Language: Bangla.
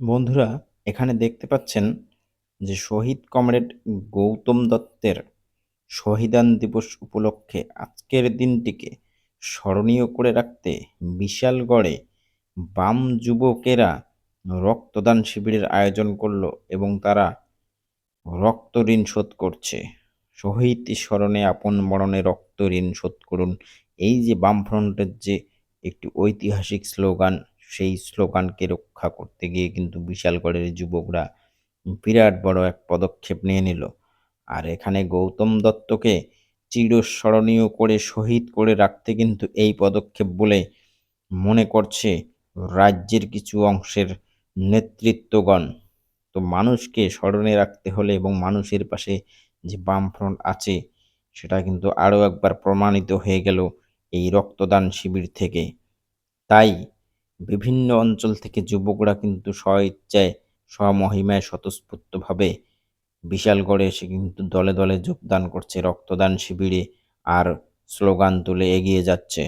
বন্ধুরা, এখানে দেখতে পাচ্ছেন যে শহীদ কমরেড গৌতম দত্তের শহীদান দিবস উপলক্ষে আজকের দিনটিকে স্মরণীয় করে রাখতে বিশালগড়ে বাম যুবকেরা রক্তদান শিবিরের আয়োজন করল এবং তারা রক্ত ঋণ শোধ করছে। শহীদ স্মরণে আপন মরণে রক্ত ঋণ শোধ করুন। এই যে বামফ্রন্টের যে একটি ঐতিহাসিক স্লোগান সেই স্লোগানকে রক্ষা করতে গিয়ে কিন্তু বিশালগড়ের যুবকরা বিরাট বড় এক পদক্ষেপ নিয়ে নিল। আর এখানে গৌতম দত্তকে চিরস্মরণীয় করে শহীদ করে রাখতে কিন্তু এই পদক্ষেপ বলে মনে করছে রাজ্যের কিছু অংশের নেতৃত্বগণ। তো মানুষকে স্মরণে রাখতে হলে এবং মানুষের পাশে যে বামফ্রন্ট আছে, সেটা কিন্তু আরও একবার প্রমাণিত হয়ে গেল এই রক্তদান শিবির থেকে। তাই বিভিন্ন অঞ্চল থেকে যুবকরা কিন্তু স্ব ইচ্ছায় স্বমহিমায় স্বতঃস্ফূর্তভাবে বিশালগড়ে এসে কিন্তু দলে দলে যোগদান করছে, রক্তদান শিবিরে আর স্লোগান তুলে এগিয়ে যাচ্ছে।